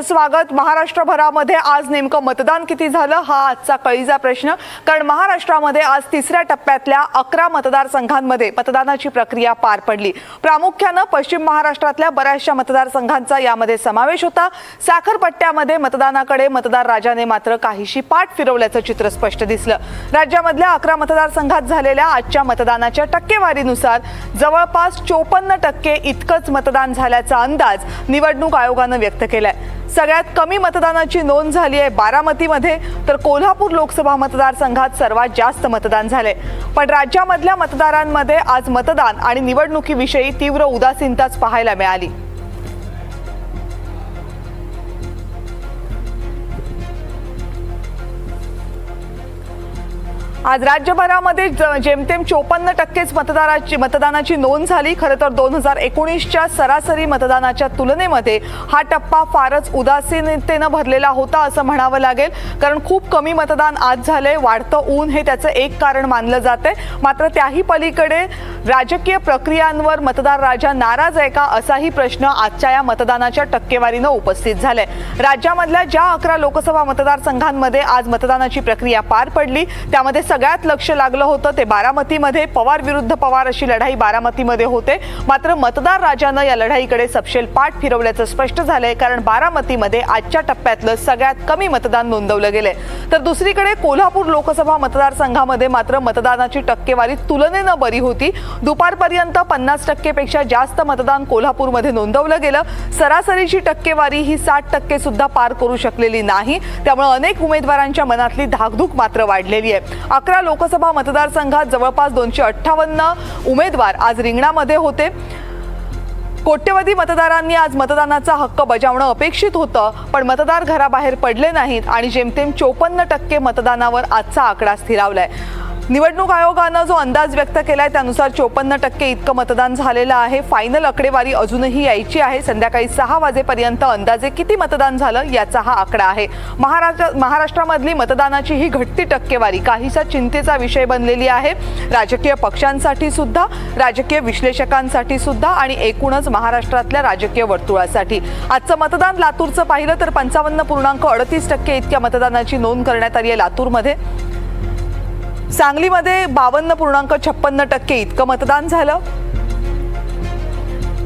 स्वागत. महाराष्ट्रभरामध्ये आज नेमकं मतदान किती झालं? हा आजचा कळीचा प्रश्न. कारण महाराष्ट्रामध्ये आज तिसऱ्या टप्प्यातल्या अकरा मतदारसंघांमध्ये मतदानाची प्रक्रिया पार पडली. प्रामुख्यानं पश्चिम महाराष्ट्रातल्या बऱ्याचशा मतदारसंघांचा यामध्ये समावेश होता. साखरपट्ट्यामध्ये मतदानाकडे मतदार राजाने मात्र काहीशी पाठ फिरवल्याचं चित्र स्पष्ट दिसलं. राज्यामधल्या अकरा मतदारसंघात झालेल्या आजच्या मतदानाच्या टक्केवारीनुसार जवळपास चोपन्न टक्के इतकंच मतदान झाल्याचा अंदाज निवडणूक आयोगानं व्यक्त केलाय. सगळ्यात कमी मतदानाची नोंद झाली आहे बारामतीमध्ये. तर कोल्हापूर लोकसभा मतदारसंघात सर्वात जास्त मतदान झाले पण राज्यामधल्या मतदारांमध्ये आज मतदान आणि निवडणुकीविषयी तीव्र उदासीनताच पाहायला मिळाली. आज राज्यभरामध्ये ज- जेमतेम चोपन्न टक्केच मतदाराची मतदानाची नोंद झाली. खरं तर दोन हजार एकोणीसच्या सरासरी मतदानाच्या तुलनेमध्ये हा टप्पा फारच उदासीनतेनं भरलेला होता असं म्हणावं लागेल. कारण खूप कमी मतदान आज झालंय. वाढतं ऊन हे त्याचं एक कारण मानलं जाते मात्र त्याही पलीकडे राजकीय प्रक्रियांवर मतदार राजा नाराज आहे का असाही प्रश्न आजच्या या मतदानाच्या टक्केवारीनं उपस्थित झालाय. राज्यामधल्या ज्या अकरा लोकसभा मतदारसंघांमध्ये आज मतदानाची प्रक्रिया पार पडली त्यामध्ये सगळ्यात लक्ष लागलं होतं ते बारामतीमध्ये. पवार विरुद्ध पवार अशी लढाई बारामतीमध्ये होते. मात्र मतदार राजानं या लढाईकडे सपशेल पाठ फिरवल्याचं स्पष्ट झालंय. कारण बारामतीमध्ये आजच्या टप्प्यातलं सगळ्यात कमी मतदान नोंदवलं गेलंय. तर दुसरीकडे कोल्हापूर लोकसभा मतदारसंघामध्ये मात्र मतदानाची टक्केवारी तुलनेनं बरी होती. दुपारपर्यंत पन्नास टक्केपेक्षा जास्त मतदान कोल्हापूरमध्ये नोंदवलं गेलं. सरासरीची टक्केवारी ही साठ टक्के सुद्धा पार करू शकलेली नाही. त्यामुळे अनेक उमेदवारांच्या मनातली धाकधूक मात्र वाढलेली आहे. अकरा लोकसभा मतदारसंघात जवळपास दोनशे अठ्ठावन्न उमेदवार आज रिंगणामध्ये होते. कोट्यवधी मतदारांनी आज मतदानाचा हक्क बजावणं अपेक्षित होतं पण मतदार घराबाहेर पडले नाहीत आणि जेमतेम चोपन्न टक्के मतदानावर आजचा आकडा स्थिरावलाय. निवडणूक आयोगानं जो अंदाज व्यक्त केलाय त्यानुसार चोपन्न टक्के इतकं मतदान झालेलं आहे. फायनल आकडेवारी अजूनही यायची आहे. संध्याकाळी सहा वाजेपर्यंत अंदाजे किती मतदान झालं याचा हा आकडा आहे. महाराष्ट्र महाराष्ट्रामधली मतदानाची ही घटती टक्केवारी काहीसा चिंतेचा विषय बनलेली आहे. राजकीय पक्षांसाठी सुद्धा राजकीय विश्लेषकांसाठी सुद्धा आणि एकूणच महाराष्ट्रातल्या राजकीय वर्तुळासाठी. आजचं मतदान लातूरचं पाहिलं तर पंचावन्न पूर्णांक अडतीस टक्के इतक्या मतदानाची नोंद करण्यात आली आहे लातूरमध्ये. सांगलीमध्ये बावन्न पूर्णांक छप्पन्न टक्के इतकं मतदान झालं.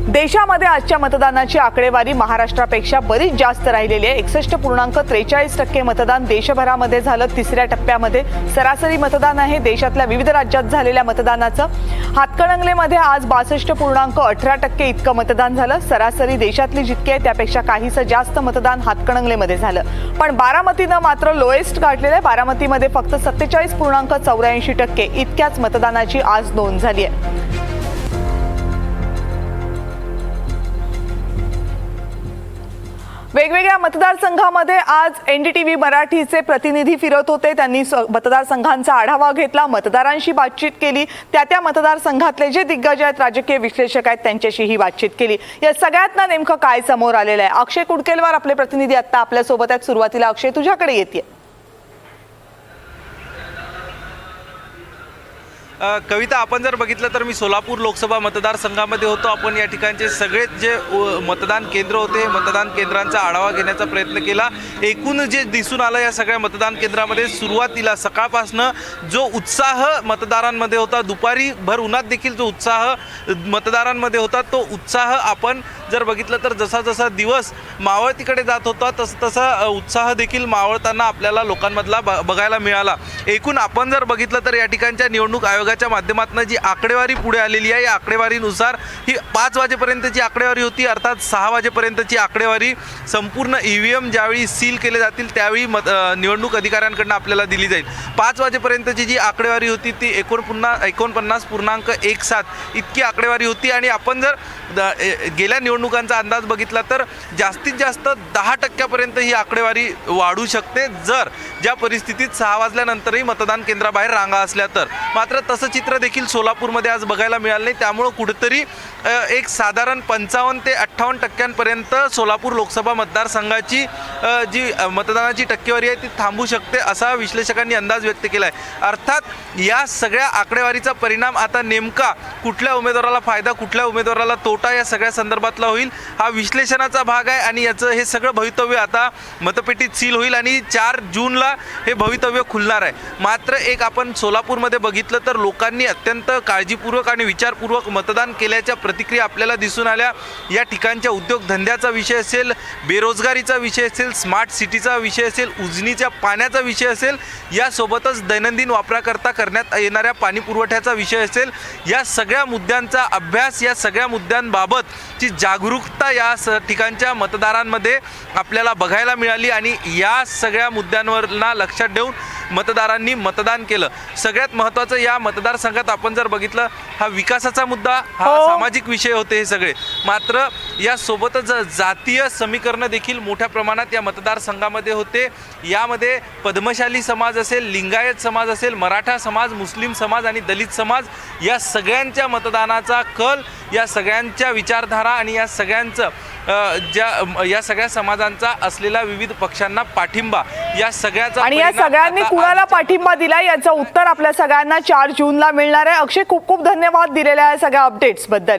देशामध्ये आजच्या मतदानाची आकडेवारी महाराष्ट्रापेक्षा बरीच जास्त राहिलेली आहे. एकसष्ट पूर्णांक त्रेचाळीस टक्के मतदान देशभरामध्ये झालं. तिसऱ्या टप्प्यामध्ये सरासरी मतदान आहे. देशातल्या विविध राज्यात झालेल्या मतदानाचं हातकणंगलेमध्ये आज बासष्ट पूर्णांक अठरा टक्के इतकं मतदान झालं. सरासरी देशातली जितकी आहे त्यापेक्षा काहीसं जास्त मतदान हातकणंगलेमध्ये झालं. पण बारामतीनं मात्र लोएस्ट गाठलेलं आहे. बारामतीमध्ये फक्त सत्तेचाळीस पूर्णांक चौऱ्याऐंशी टक्के इतक्याच मतदानाची आज नोंद झाली आहे. वेगवेगळ्या मतदारसंघामध्ये आज एनडीटीव्ही मराठीचे प्रतिनिधी फिरत होते. त्यांनी स- मतदारसंघांचा आढावा घेतला मतदारांशी बातचीत केली. त्या त्या मतदारसंघातले जे दिग्गज आहेत राजकीय विश्लेषक आहेत त्यांच्याशीही बातचीत केली. या सगळ्यातनं नेमकं काय समोर आलेलं आहे? अक्षय कुडकेलवार आपले प्रतिनिधी आत्ता आपल्यासोबत आहेत. सुरुवातीला अक्षय तुझ्याकडे येते कविता आपण जर बघितलं तर मी सोलापूर लोकसभा मतदारसंघामध्ये होतो. आपण या ठिकाणचे सगळेच जे मतदान केंद्र होते मतदान केंद्रांचा आढावा घेण्याचा प्रयत्न केला. एकूण जे दिसून आलं या सगळ्या मतदान केंद्रामध्ये सुरुवातीला सकाळपासनं जो उत्साह मतदारांमध्ये होता दुपारी भर उन्हात देखील जो उत्साह मतदारांमध्ये होता तो उत्साह आपण जर बघितलं तर जसा जसा दिवस मावळतीकडे जात होता तस तसा उत्साह देखील मावळताना आपल्याला लोकांमधला ब बघायला मिळाला. एकूण आपण जर बघितलं तर या ठिकाणच्या निवडणूक आयोगाच्या माध्यमातून जी आकडेवारी पुढे आलेली आहे या आकडेवारीनुसार ही पाच वाजेपर्यंतची आकडेवारी होती अर्थात सहा वाजेपर्यंतची आकडेवारी संपूर्ण ई व्ही एम ज्यावेळी सील केले जातील त्यावेळी मत निवडणूक अधिकाऱ्यांकडून आपल्याला दिली जाईल. पाच वाजेपर्यंतची जी आकडेवारी होती ती एकोणपुन्हा एकोणपन्नास पूर्णांक एक सात इतकी आकडेवारी होती आणि आपण जर द- ए- गेल्या निवडणुकांचा अंदाज बघितला तर जास्तीत जास्त दहा टक्क्यापर्यंत ही आकडेवारी वाढू शकते. जर ज्या परिस्थितीत सहा वाजल्यानंतरही मतदान केंद्राबाहेर रांगा असल्या तर. मात्र तसं चित्र देखील सोलापूरमध्ये आज बघायला मिळालं नाही. त्यामुळं कुठेतरी एक साधारण पंचावन्न ते अठ्ठावन्न टक्क्यांपर्यंत सोलापूर लोकसभा मतदारसंघाची जी मतदानाची टक्केवारी आहे ती थांबू शकते असा विश्लेषकांनी अंदाज व्यक्त केला आहे अर्थात या सगळ्या आकडेवारीचा परिणाम आता नेमका कुठल्या उमेदवाराला फायदा कुठल्या उमेदवाराला तोटा या सगळ्या संदर्भातला घेतला होईल. हा विश्लेषणाचा भाग आहे आणि याचं हे सगळं भवितव्य आता मतपेटीत सील होईल आणि चार जूनला हे भवितव्य खुलणार आहे. मात्र एक आपण सोलापूरमध्ये बघितलं तर लोकांनी अत्यंत काळजीपूर्वक आणि विचारपूर्वक मतदान केल्याच्या प्रतिक्रिया आपल्याला दिसून आल्या. या ठिकाणच्या उद्योगधंद्याचा विषय असेल बेरोजगारीचा विषय असेल स्मार्ट सिटीचा विषय असेल उजनीच्या पाण्याचा विषय असेल यासोबतच दैनंदिन वापराकरता करण्यात येणाऱ्या पाणी पुरवठ्याचा विषय असेल. या सगळ्या मुद्द्यांचा अभ्यास या सगळ्या मुद्द्यांबाबतची जागरूकता या स ठिकाणच्या मतदारांमध्ये आपल्याला बघायला मिळाली आणि या सगळ्या मुद्द्यांवरना लक्षात ठेवून मतदारांनी मतदान केलं. सगळ्यात महत्त्वाचं या मतदारसंघात आपण जर बघितलं हा विकासाचा मुद्दा हा हो. सामाजिक विषय होते हे सगळे. मात्र यासोबतच जातीय समीकरणं देखील मोठ्या प्रमाणात या मतदारसंघामध्ये होते. यामध्ये पद्मशाली समाज असेल लिंगायत समाज असेल मराठा समाज मुस्लिम समाज आणि दलित समाज या सगळ्यांच्या मतदानाचा कल या सगळ्यांच्या विचारधारा आणि या सगळ्यांचं ज्या या सगळ्या समाजांचा असलेला विविध पक्षांना पाठिंबा या सगळ्याचा आणि या सगळ्यांनी कुणाला पाठिंबा दिला याचं उत्तर आपल्या सगळ्यांना चार जूनला मिळणार आहे. अक्षय खूप खूप धन्यवाद दिलेल्या या सगळ्या अपडेट्सबद्दल.